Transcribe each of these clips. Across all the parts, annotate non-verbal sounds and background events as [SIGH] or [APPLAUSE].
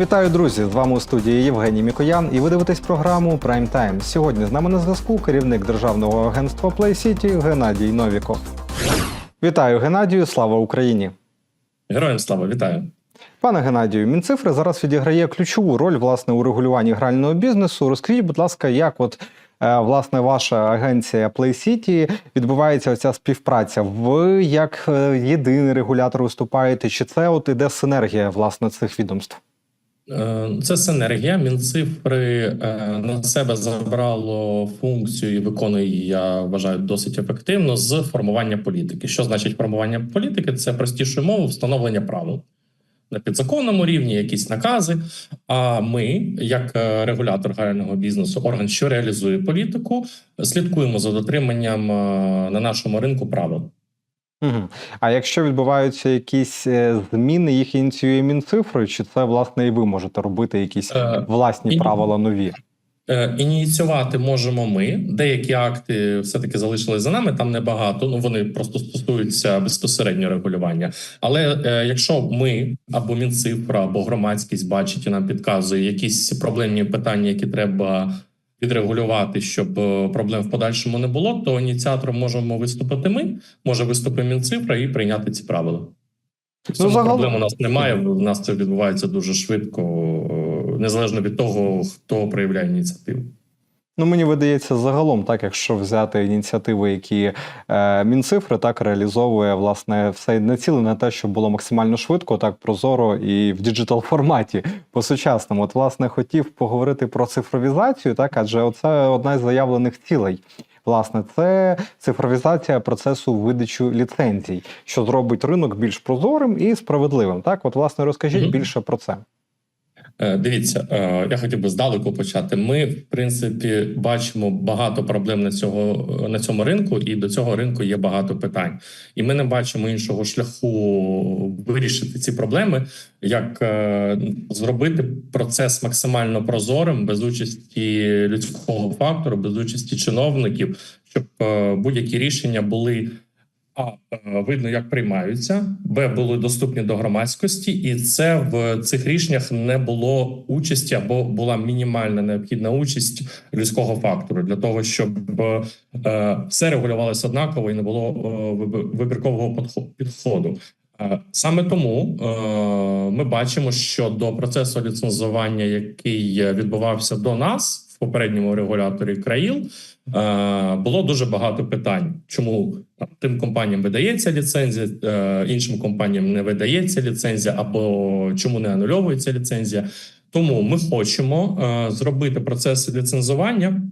Вітаю, друзі! З вами у студії Євгеній Мікоян, і ви дивитесь програму Prime Time. Сьогодні з нами на зв'язку керівник державного агентства Play City Геннадій Новіков. Вітаю, Геннадію! Слава Україні! Героям слава, вітаю. Пане Геннадію, Мінцифри зараз відіграє ключову роль власне у регулюванні грального бізнесу. Розкажіть, будь ласка, як от е, власне ваша агенція Play City відбувається оця співпраця? Ви як е, єдиний регулятор виступаєте? Чи це от іде синергія власне цих відомств? Е, Це синергія. Мінцифри е, на себе забрало функцію і виконує її, я вважаю, досить ефективно з формування політики. Що значить формування політики? Це простішою мовою встановлення правил на підзаконному рівні, якісь накази. А ми, як е, регулятор грального бізнесу, орган, що реалізує політику, слідкуємо за дотриманням на нашому ринку правил. Угу. А якщо відбуваються якісь е, зміни, їх ініціює Мінцифри, чи це власне і ви можете робити якісь Е, власні і- правила нові? Е, Ініціювати можемо ми. Деякі акти все-таки залишились за нами. Там небагато. Ну вони просто стосуються безпосередньо регулювання. Але е, якщо ми або Мінцифра, або громадськість бачить і нам підказує якісь проблемні питання, які треба відрегулювати, щоб е, проблем в подальшому не було, то ініціатором можемо виступити ми, може виступити Мінцифра і прийняти ці правила. Ну, загалом- проблем у нас немає. В нас це відбувається дуже швидко, е, незалежно від того, хто проявляє ініціативу. Ну, мені видається, загалом, так, якщо взяти ініціативи, які е, Мінцифри так реалізовує, власне, все націлене на те, щоб було максимально швидко, так прозоро і в діджитал форматі по-сучасному. От, власне, хотів поговорити про цифровізацію, так, адже це одна з заявлених цілей. Власне, це цифровізація процесу видачі ліцензій, що зробить ринок більш прозорим і справедливим. Так, от, власне, розкажіть Мгм. більше про це. Е, Дивіться, е, я хотів би здалеку почати. Ми, в принципі, бачимо багато проблем на цього на цьому ринку, і до цього ринку є багато питань. І ми не бачимо іншого шляху вирішити ці проблеми, як е, зробити процес максимально прозорим, без участі людського фактору, без участі чиновників, щоб будь-які рішення були. А е, видно, як приймаються, Б були доступні до громадськості, і це в цих рішеннях не було участі або була мінімальна необхідна участь людського фактору для того, щоб е, все регулювалося однаково і не було е, виб- вибіркового підходу. Саме тому ми бачимо, що до процесу ліцензування, який відбувався до нас в попередньому регуляторі країл, е, було дуже багато питань. Чому там, тим компаніям видається ліцензія, е, іншим компаніям не видається ліцензія, або чому не анульовується ліцензія? Тому ми хочемо е, зробити процес ліцензування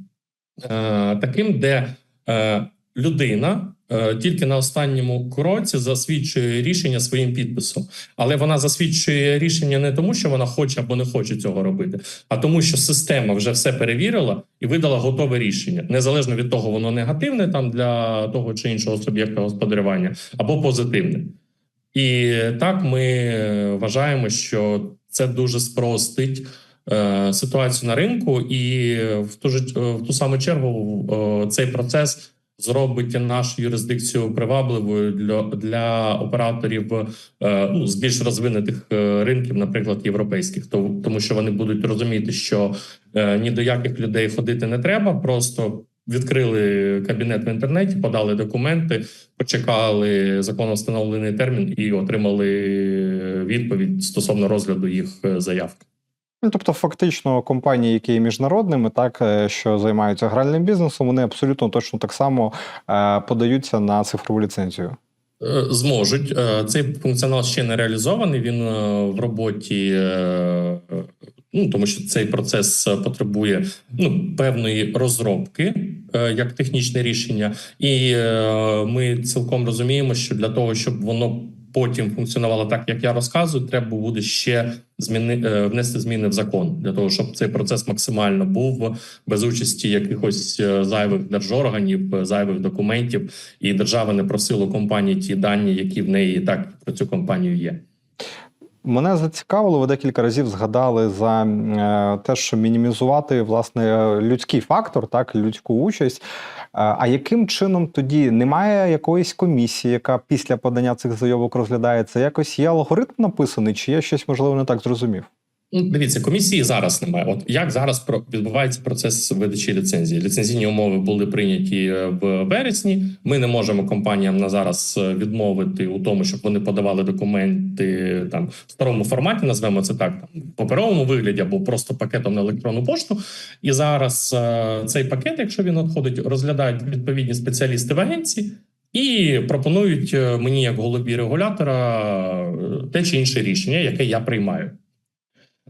е, таким, де е, людина е, тільки на останньому кроці засвідчує рішення своїм підписом, але вона засвідчує рішення не тому, що вона хоче або не хоче цього робити, а тому, що система вже все перевірила і видала готове рішення, незалежно від того, воно негативне там для того чи іншого суб'єкта господарювання, або позитивне. І так ми вважаємо, що це дуже спростить е, ситуацію на ринку, і в ту ж в ту саму чергу е, цей процес зробить нашу юрисдикцію привабливою для, для операторів е, ну, з більш розвинутих е, ринків, наприклад, європейських, То- тому що вони будуть розуміти, що е, ні до яких людей ходити не треба, просто. Відкрили кабінет в інтернеті, подали документи, почекали законно встановлений термін і отримали відповідь стосовно розгляду їх заявки. Ну, тобто, фактично, компанії, які є міжнародними, так е, що займаються гральним бізнесом, вони абсолютно точно так само е, подаються на цифрову ліцензію. Е, Зможуть цей функціонал ще не реалізований. Він в роботі, ну тому що цей процес потребує ну певної розробки як технічне рішення, і ми цілком розуміємо, що для того, щоб воно потім функціонувало так, як я розказую, треба буде ще зміни е, внести зміни в закон для того, щоб цей процес максимально був без участі якихось е, зайвих держорганів, е, зайвих документів, і держава не просила компанії ті дані, які в неї так про цю компанію є. Мене зацікавило, ви декілька разів згадали за е, те, що мінімізувати власне людський фактор, так, людську участь. Е, А яким чином тоді немає якоїсь комісії, яка після подання цих заявок розглядається? Якось є алгоритм написаний, чи я щось можливо не так зрозумів? Ну, дивіться, комісії зараз немає. От як зараз відбувається процес видачі ліцензії? Ліцензійні умови були прийняті е, в вересні. Ми не можемо компаніям на зараз е, відмовити у тому, щоб вони подавали документи там в старому форматі, назвемо це так, там в паперовому вигляді або просто пакетом на електронну пошту. І зараз е, цей пакет, якщо він надходить, розглядають відповідні спеціалісти в агенції. І пропонують мені, як голові регулятора, те чи інше рішення, яке я приймаю.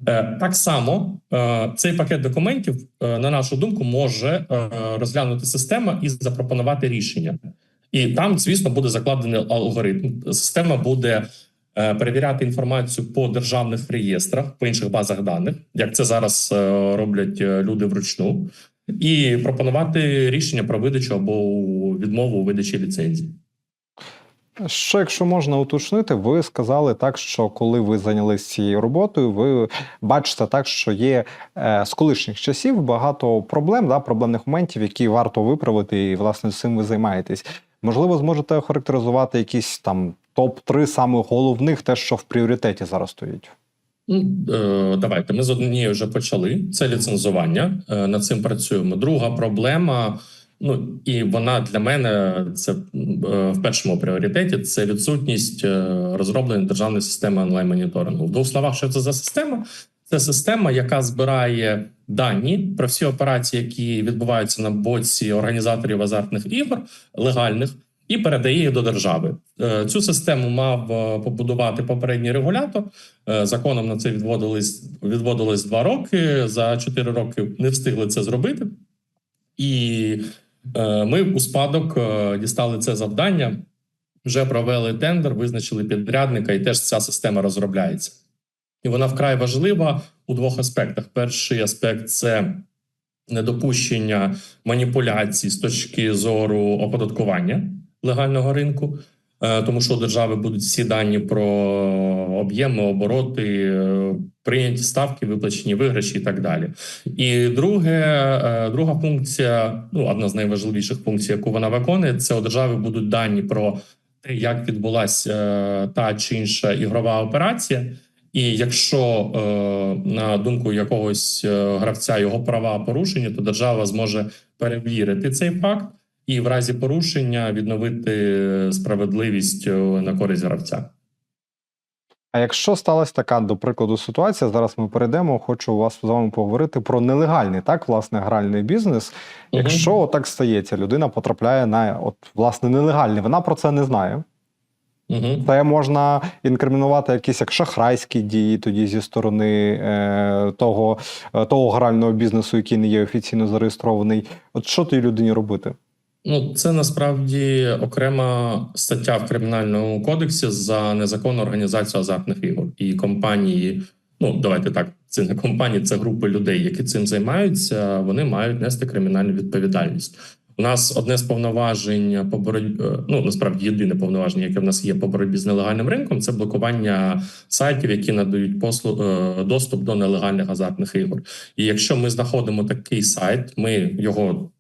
Е, Так само е, цей пакет документів, е, на нашу думку, може розглянути система і запропонувати рішення. І там, звісно, буде закладений алгоритм. Система буде перевіряти інформацію по державних реєстрах, по інших базах даних, як це зараз роблять люди вручну, і пропонувати рішення про видачу або відмову у видачі ліцензії. Що, якщо можна уточнити, ви сказали так, що коли ви зайнялися цією роботою, ви бачите так, що є е, з колишніх часів багато проблем, да, проблемних моментів, які варто виправити, і власне цим ви займаєтесь. Можливо, зможете охарактеризувати якісь там топ-3 самих головних, те, що в пріоритеті зараз стоїть. Ну, е, давайте ми з однією вже почали. Це ліцензування. Е, над цим працюємо. Друга проблема. Ну і вона для мене це е, в першому пріоритеті. Це відсутність е, розроблення державної системи онлайн-моніторингу. В двох словах, що це за система? Це система, яка збирає дані про всі операції, які відбуваються на боці організаторів азартних ігор легальних, і передає їх до держави. Е, Цю систему мав побудувати попередній регулятор. Законом на це відводились відводилось два роки. За чотири роки не встигли це зробити, і ми у спадок е, дістали це завдання. Вже провели тендер, визначили підрядника, і теж ця система розробляється. І вона вкрай важлива у двох аспектах. Перший аспект це недопущення маніпуляцій з точки зору оподаткування легального ринку, е, тому що у держави будуть всі дані про об'єми, обороти, е, прийняті ставки, виплачені виграші і так далі. І друге, е, друга функція, ну одна з найважливіших функцій, яку вона виконує, це у держави будуть дані про те, як відбулася е, та чи інша ігрова операція. І якщо е, на думку якогось е, гравця його права порушені, то держава зможе перевірити цей факт і в разі порушення відновити справедливість е, на користь гравця. А якщо сталася така, до прикладу, ситуація, зараз ми перейдемо. Хочу у вас з вами поговорити про нелегальний, так, власне, гральний бізнес. Якщо так стається, людина потрапляє на от, власне нелегальний, вона про це не знає. Угу. Це можна інкримінувати якісь як шахрайські дії тоді зі сторони е, того, е, того грального бізнесу, який не є офіційно зареєстрований. От що тій людині робити? Ну, це насправді окрема стаття в кримінальному кодексі за незаконну організацію азартних ігор і компанії. Ну давайте так, це не компанії, це групи людей, які цим займаються. Вони мають нести кримінальну відповідальність. У нас одне з повноважень по боротьбі, е, ну насправді єдине повноваження, яке в нас є по боротьбі з нелегальним ринком, це блокування сайтів, які надають послуг е, доступ до нелегальних азартних ігор. І якщо ми знаходимо такий сайт, ми його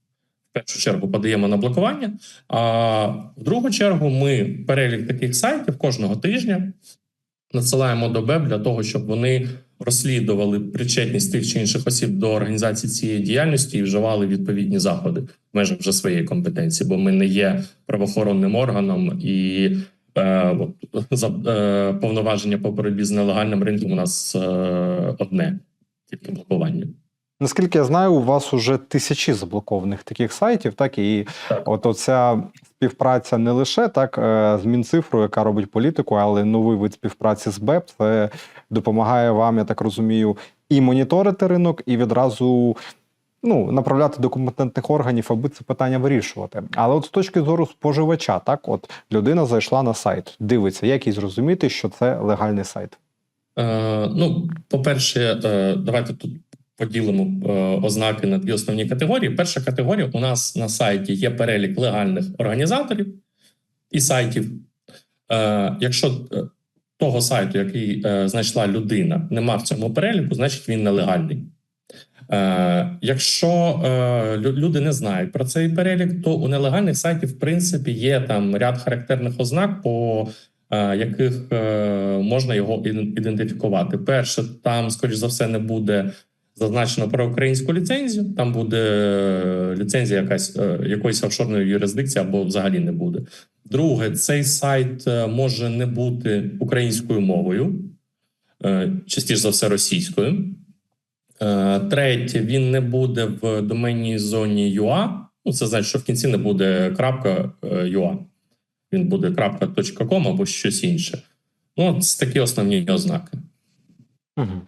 першу чергу подаємо на блокування. А в другу чергу ми перелік таких сайтів кожного тижня надсилаємо до БЕБ для того, щоб вони розслідували причетність тих чи інших осіб до організації цієї діяльності і вживали відповідні заходи в межах вже своєї компетенції, бо ми не є правоохоронним органом і. Е, за е, повноваження по боротьбі з нелегальним ринком у нас е, одне тільки блокування. Наскільки я знаю, у вас уже тисячі заблокованих таких сайтів, так і Так. от оця співпраця не лише так е, з Мінцифрою, яка робить політику, але новий вид співпраці з БЕП. Це допомагає вам, я так розумію, і моніторити ринок, і відразу ну, направляти до компетентних органів, аби це питання вирішувати. Але от з точки зору споживача, так, от людина зайшла на сайт, дивиться, як їй зрозуміти, що це легальний сайт. Е, ну, по-перше, е, давайте тут поділимо е, ознаки на дві основні категорії. Перша категорія у нас на сайті є перелік легальних організаторів і сайтів. Е, якщо е, того сайту, який е, знайшла людина, нема в цьому переліку, значить він нелегальний. Е, якщо е, люди не знають про цей перелік, то у нелегальних сайтів, в принципі, є там ряд характерних ознак, по е, яких е, можна його ідентифікувати. Перше, там, скоріш за все, не буде зазначено про українську ліцензію. Там буде е, ліцензія якась е, якоїсь офшорної юрисдикції або взагалі не буде. Друге, цей сайт е, може не бути українською мовою, частіше за все російською. Третє, він не буде в доменній зоні UA. Ну, це значить, що в кінці не буде крапка UA. Він буде крапка .com або щось інше. Ну, от такі основні ознаки. Угу.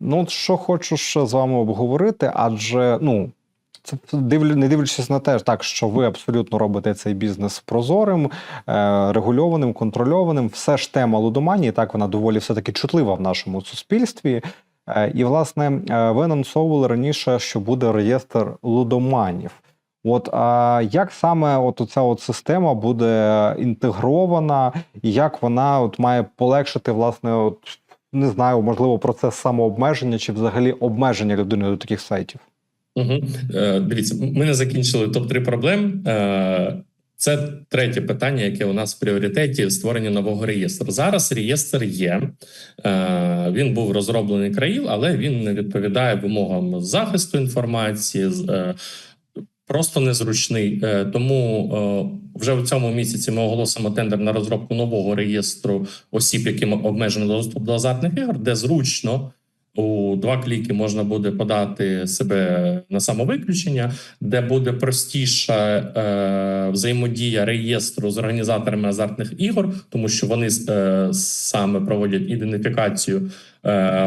Ну, що хочу ще з вами обговорити, адже ну. Це не дивлячись на те, так що ви абсолютно робите цей бізнес прозорим, е, регульованим, контрольованим. Все ж тема лудоманії, так вона доволі все таки чутлива в нашому суспільстві. Е, і, власне, е, ви анонсовували раніше, що буде реєстр лудоманів. От а як саме от ця от система буде інтегрована, і як вона от має полегшити, власне, от не знаю, можливо, процес самообмеження чи взагалі обмеження людини до таких сайтів? Угу. Е, дивіться, ми не закінчили топ-3 проблем. Е, це третє питання, яке у нас в пріоритеті створення нового реєстру. Зараз реєстр є. Е, він був розроблений країл, але він не відповідає вимогам захисту інформації. е, Просто незручний, Е, тому е, вже в цьому місяці ми оголосимо тендер на розробку нового реєстру осіб, яким обмежено доступ до азартних ігор, де зручно у два кліки можна буде подати себе на самовиключення, де буде простіша е, взаємодія реєстру з організаторами азартних ігор, тому що вони е, саме проводять ідентифікацію е,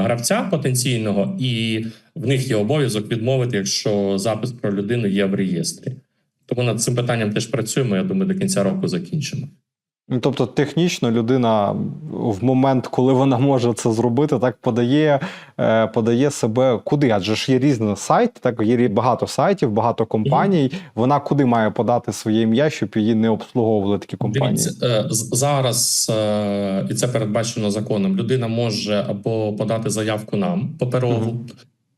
гравця потенційного, і в них є обов'язок відмовити, якщо запис про людину є в реєстрі. Тому над цим питанням теж працюємо. Я думаю, до кінця року закінчимо. Ну, тобто, технічно людина в момент, коли вона може це зробити, так подає, е, подає себе куди? Адже ж є різні сайти, так є багато сайтів, багато компаній. Вона куди має подати своє ім'я, щоб її не обслуговували такі компанії? Дивіться, е, зараз е, і це передбачено законом. Людина може або подати заявку нам паперову, Мгм.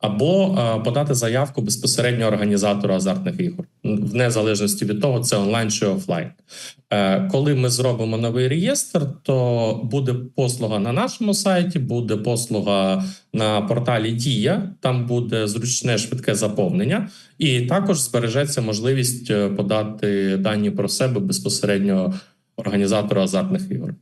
Або е, подати заявку безпосередньо організатору азартних ігор, в незалежності від того, це онлайн чи офлайн. Е, Коли ми зробимо новий реєстр, то буде послуга на нашому сайті, буде послуга на порталі Дія. Там буде зручне швидке заповнення, і також збережеться можливість е, подати дані про себе безпосередньо організатору азартних ігор.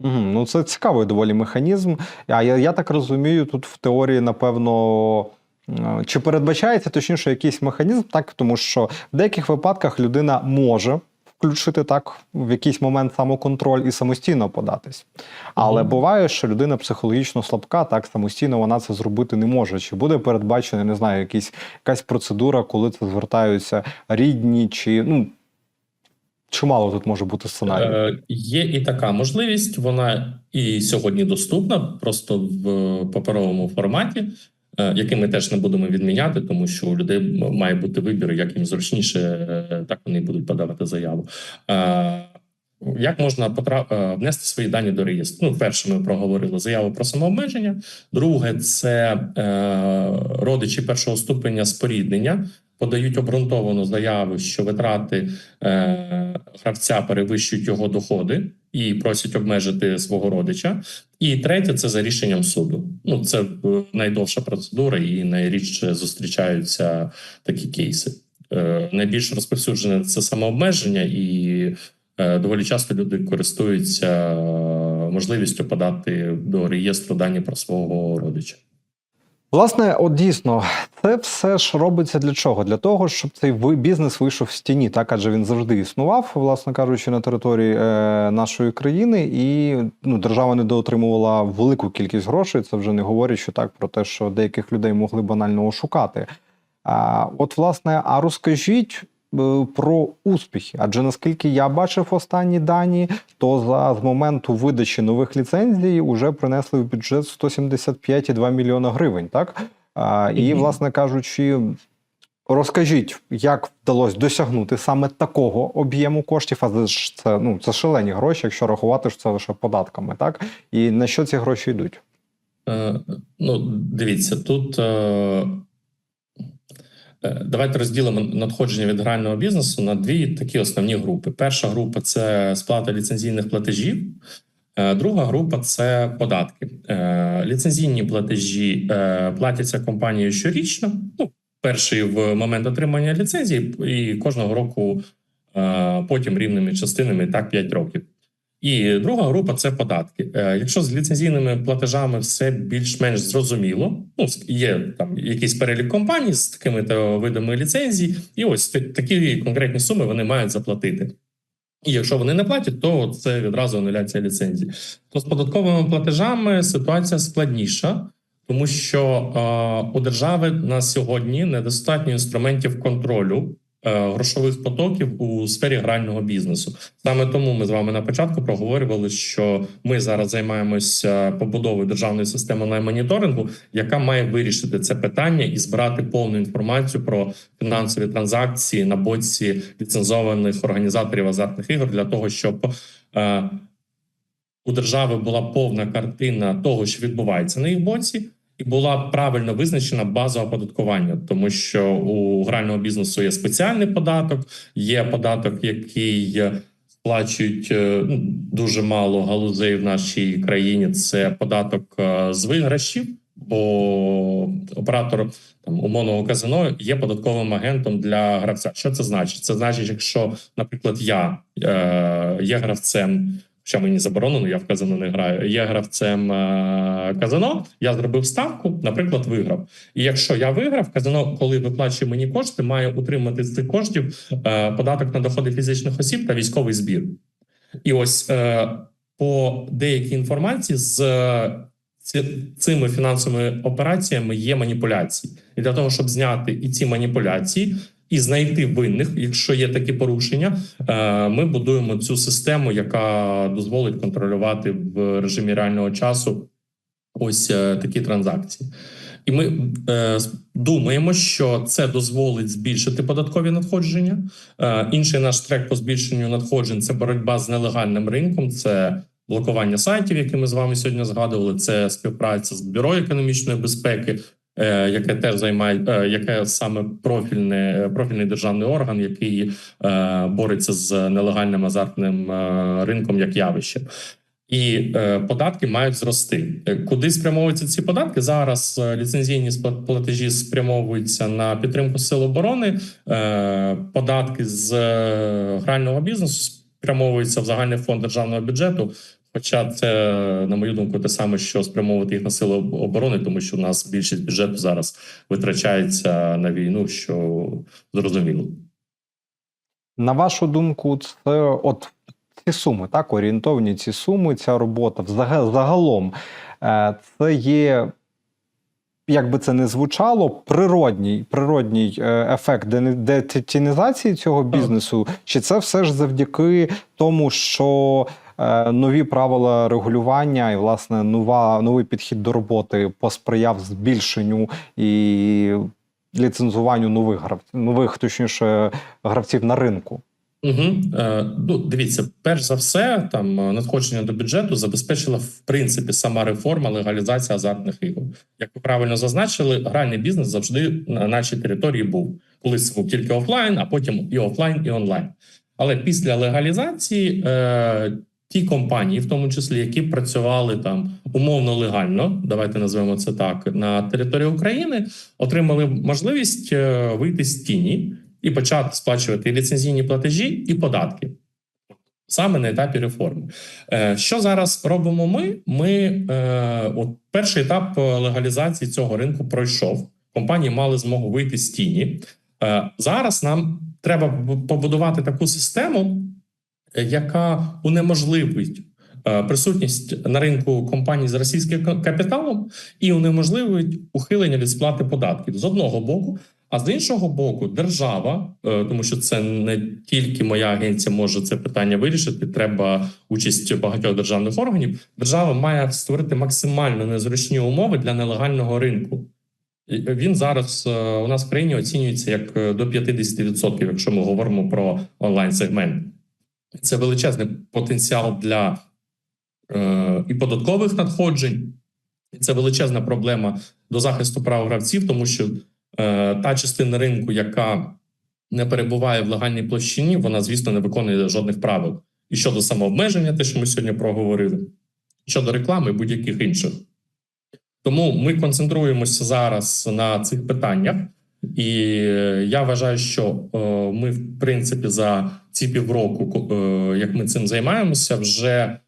Угу, ну це цікавий доволі механізм. А я, я так розумію, тут в теорії, напевно, е, чи передбачається точніше якийсь механізм, так тому що в деяких випадках людина може включити так в якийсь момент самоконтроль і самостійно податись. Але Мгм. буває, що людина психологічно слабка, так самостійно вона це зробити не може. Чи буде передбачена, не знаю, якісь, якась процедура, коли це звертаються рідні, чи ну. Чимало тут може бути сценаріїв. Е, є і така можливість. Вона і сьогодні доступна, просто в паперовому форматі, е, який ми теж не будемо відміняти, тому що у людей має бути вибір, як їм зручніше, е, так вони будуть подавати заяву. Е, Як можна потра... е, внести свої дані до реєстру? Ну, перше, ми проговорили заяву про самообмеження. Друге, це е, родичі першого ступеня споріднення подають обґрунтовану заяву, що витрати е, гравця перевищують його доходи і просять обмежити свого родича. І третє це за рішенням суду. Ну це е, найдовша процедура, і найрідше зустрічаються такі кейси. Е, найбільш розповсюджене це самообмеження, і е, доволі часто люди користуються е, можливістю подати до реєстру дані про свого родича. Власне, от дійсно, це все ж робиться для чого? Для того, щоб цей бізнес вийшов з тіні, так адже він завжди існував, власне кажучи, на території е, нашої країни, і ну, держава недоотримувала велику кількість грошей. Це вже не говорять, що так про те, що деяких людей могли банально ошукати. А, от, власне, а розкажіть. Е, Про успіхи, адже наскільки я бачив останні дані, то за з моменту видачі нових ліцензій вже принесли в бюджет 175,2 мільйона гривень. Так а, і, власне кажучи, розкажіть, як вдалося досягнути саме такого об'єму коштів? А це ж це ну це шалені гроші, якщо рахувати що це лише податками, так і на що ці гроші йдуть? Е, Ну, дивіться, тут Е, Давайте розділимо надходження від грального бізнесу на дві такі основні групи. Перша група це сплата ліцензійних платежів. Е, Друга група це податки. Е, Ліцензійні платежі е, платяться компанією щорічно. Ну, перший в момент отримання ліцензії, і кожного року е, потім рівними частинами, так 5 років. І друга група це податки. Е, Якщо з ліцензійними платежами все більш-менш зрозуміло, ну є там якийсь перелік компаній з такими то видами ліцензій, і ось такі конкретні суми вони мають заплатити. І якщо вони не платять, то це відразу ануляція ліцензії. То з податковими платежами ситуація складніша, тому що е, у держави на сьогодні недостатньо інструментів контролю грошових потоків у сфері грального бізнесу. Саме тому ми з вами на початку проговорювали, що ми зараз займаємося побудовою державної системи онлайн-моніторингу, яка має вирішити це питання і збирати повну інформацію про фінансові транзакції на боці ліцензованих організаторів азартних ігор для того, щоб е, у держави була повна картина того, що відбувається на їх боці. І була правильно визначена база оподаткування, тому що у грального бізнесу є спеціальний податок, є податок, який сплачують е, ну, дуже мало галузей в нашій країні. Це податок е, з виграшів, бо оператор там умовного казино є податковим агентом для гравця. Що це значить? Це значить, якщо, наприклад, я е, є гравцем. Що мені заборонено, я в казино не граю. Є гравцем е, казино. Я зробив ставку, наприклад, виграв. І якщо я виграв, казино, коли виплачує мені кошти, має утримати з цих коштів е, податок на доходи фізичних осіб та військовий збір. І ось е, по деякій інформації з цими фінансовими операціями є маніпуляції, і для того, щоб зняти і ці маніпуляції. І знайти винних, якщо є такі порушення, е, ми будуємо цю систему, яка дозволить контролювати в режимі реального часу ось е, такі транзакції. І ми е, думаємо, що це дозволить збільшити податкові надходження. Е, інший наш трек по збільшенню надходжень це боротьба з нелегальним ринком, це блокування сайтів, які ми з вами сьогодні згадували. Це співпраця з бюро економічної безпеки, яке теж займає, е, яке саме профільне профільний державний орган, який е, бореться з нелегальним азартним е, ринком як явищем. І е, податки мають зрости. Е, Куди спрямовуються ці податки? Зараз е, ліцензійні платежі спрямовуються на підтримку сил оборони. Е, податки з е, грального бізнесу спрямовуються в загальний фонд державного бюджету. Хоча це, на мою думку, те саме, що спрямовувати їх на сили оборони, тому що у нас більшість бюджету зараз витрачається на війну, що зрозуміло. На вашу думку, це от ці суми, так, орієнтовні ці суми, ця робота загалом, е, це є, як би це не звучало, природній, природній е, ефект детінізації цього бізнесу, чи це все ж завдяки тому, що нові правила регулювання і, власне, нова, новий підхід до роботи посприяв збільшенню і ліцензуванню нових гравців, нових, точніше, гравців на ринку. Угу. Е, ну, дивіться, перш за все, там е, надходження до бюджету забезпечила в принципі сама реформа легалізації азартних ігор. Як ви правильно зазначили, гральний бізнес завжди на нашій території був. Колись був тільки офлайн, а потім і офлайн, і онлайн. Але після легалізації е, ті компанії, в тому числі, які працювали там умовно легально, давайте назвемо це так, на території України, отримали можливість е, вийти з тіні і почати сплачувати ліцензійні платежі і податки. Саме на етапі реформи. Е, Що зараз робимо ми? Ми е, от перший етап легалізації цього ринку пройшов. Компанії мали змогу вийти з тіні. Зараз нам треба побудувати таку систему, яка унеможливить е, присутність на ринку компаній з російським капіталом і унеможливить ухилення від сплати податків з одного боку. А з іншого боку, держава, е, тому що це не тільки моя агенція може це питання вирішити. Треба участь багатьох державних органів. Держава має створити максимально незручні умови для нелегального ринку. Він зараз е, у нас в країні оцінюється як е, до 50%, якщо ми говоримо про онлайн сегмент. Це величезний потенціал для е, і податкових надходжень. І Це величезна проблема до захисту прав гравців, тому що Е, та частина ринку, яка не перебуває в легальній площині, вона, звісно, не виконує жодних правил. І щодо самообмеження, те, що ми сьогодні проговорили, щодо реклами будь-яких інших. Тому ми концентруємося зараз на цих питаннях, і е, я вважаю, що е, ми, в принципі, за ці півроку, е, як ми цим займаємося, вже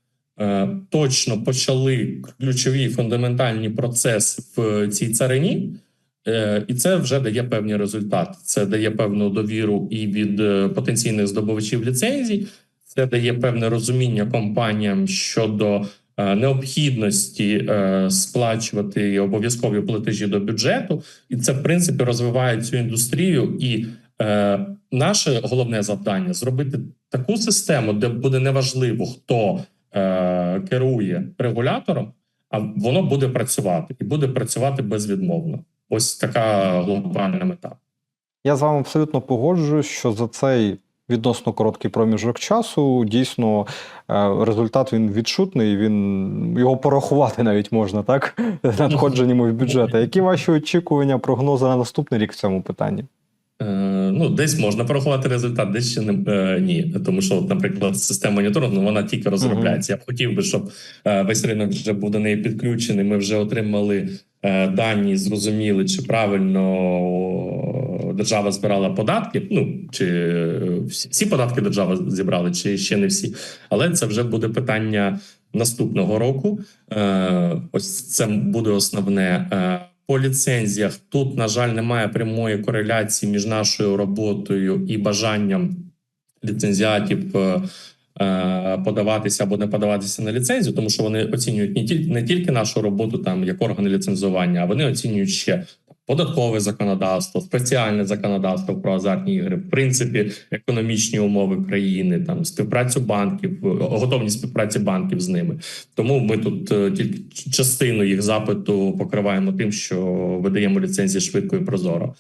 точно почали ключові фундаментальні процеси в цій царині. І це вже дає певні результати. Це дає певну довіру і від потенційних здобувачів ліцензій. Це дає певне розуміння компаніям щодо необхідності е, сплачувати обов'язкові платежі до бюджету, і це в принципі розвиває цю індустрію. І е, наше головне завдання зробити таку систему, де буде неважливо, хто е, керує регулятором, а воно буде працювати і буде працювати безвідмовно. Ось така глобальна мета. Я з вами абсолютно погоджуюсь, що за цей відносно короткий проміжок часу дійсно е, результат він відчутний. Він його порахувати навіть можна, так? [LAUGHS] Надходженнями в бюджет. А які ваші очікування, прогнози на наступний рік в цьому питанні? Е, ну, десь можна порахувати результат, десь ще не е, ні. Тому що, наприклад, система моніторингу ну, вона тільки розробляється. Я б хотів би, щоб е, весь ринок вже був до неї підключений. Ми вже отримали е, дані, зрозуміли, чи правильно держава збирала податки. Ну чи всі, податки держава зібрали, чи ще не всі. Але це вже буде питання наступного року. Е, ось це буде основне. Е, по ліцензіях тут, на жаль, немає прямої кореляції між нашою роботою і бажанням ліцензіатів е, подаватися або не подаватися на ліцензію, тому що вони оцінюють не тільки не тільки нашу роботу, там як органи ліцензування, а вони оцінюють ще податкове законодавство, спеціальне законодавство про азартні ігри, в принципі, економічні умови країни, там співпрацю банків, е, готовність співпраці банків з ними. Тому ми тут е, тільки частину їх запиту покриваємо тим, що видаємо ліцензії швидко і прозоро.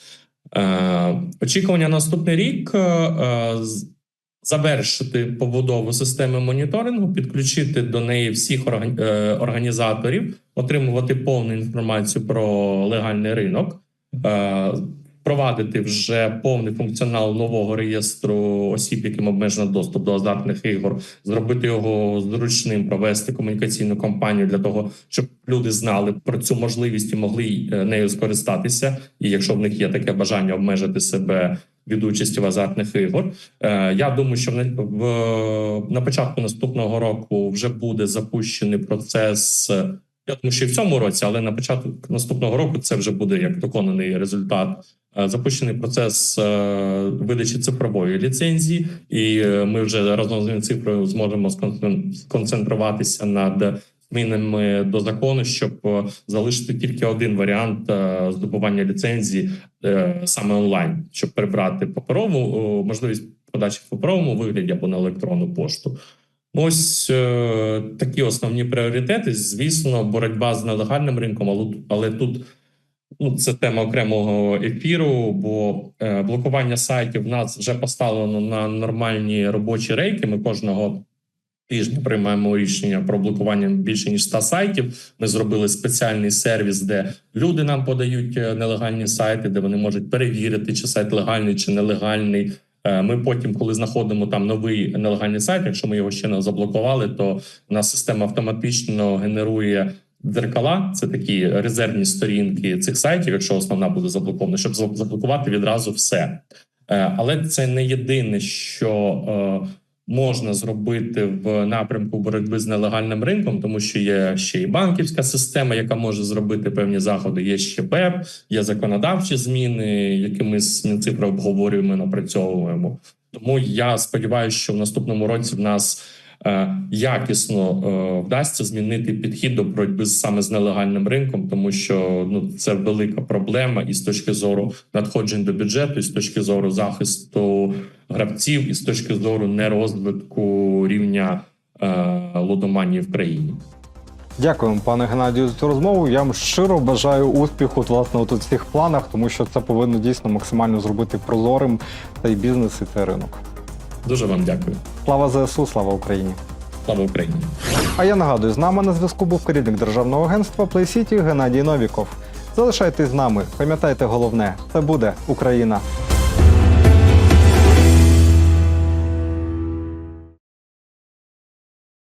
Е, очікування на наступний рік. Завершити побудову системи моніторингу, підключити до неї всіх е, організаторів, отримувати повну інформацію про легальний ринок, е, впровадити вже повний функціонал нового реєстру осіб, яким обмежено доступ до азартних ігор, зробити його зручним, провести комунікаційну кампанію для того, щоб люди знали про цю можливість і могли е, нею скористатися. І якщо в них є таке бажання обмежити себе від участі в азартних ігор, е, я думаю, що в, на початку наступного року вже буде запущений процес. е, Я думаю, що і в цьому році, але на початку наступного року це вже буде як доконаний результат. Е, Запущений процес видачі цифрової ліцензії, і ми вже разом з цифрою зможемо сконцентруватися над змінами до закону, щоб е, залишити тільки один варіант е, здобування ліцензії е, саме онлайн, щоб прибрати паперову можливість подачі в паперовому вигляді або на електронну пошту. Ось е, такі основні пріоритети. Звісно, боротьба з нелегальним ринком, але, але тут ну, це тема окремого ефіру, бо е, блокування сайтів в нас вже поставлено на нормальні робочі рейки. Ми кожного тижня приймаємо рішення про блокування більше ніж 100 сайтів. Ми зробили спеціальний сервіс, де люди нам подають е, нелегальні сайти, де вони можуть перевірити, чи сайт легальний чи нелегальний. Е, Ми потім, коли знаходимо там новий нелегальний сайт, якщо ми його ще не заблокували, то у нас система автоматично генерує дзеркала. Це такі резервні сторінки цих сайтів, якщо основна буде заблокована, щоб заблокувати відразу все. Е, Але це не єдине, що можна зробити в напрямку боротьби з нелегальним ринком, тому що є ще і банківська система, яка може зробити певні заходи. Є ще ПЕП, є законодавчі зміни, які ми з Мінцифри обговорюємо, напрацьовуємо. Тому я сподіваюся, що в наступному році в нас якісно е, вдасться змінити підхід до боротьби саме з нелегальним ринком, тому що ну це велика проблема і з точки зору надходжень до бюджету, і з точки зору захисту гравців, і з точки зору нерозвитку рівня е, лудоманії в країні. Дякуємо, пане Геннадію, за цю розмову. Я вам щиро бажаю успіху власне у цих планах, тому що це повинно дійсно максимально зробити прозорим цей бізнес і цей ринок. Дуже вам дякую. Слава ЗСУ, слава Україні! Слава Україні! А я нагадую, з нами на зв'язку був керівник державного агентства PlayCity Геннадій Новіков. Залишайтесь з нами, пам'ятайте головне, це буде Україна.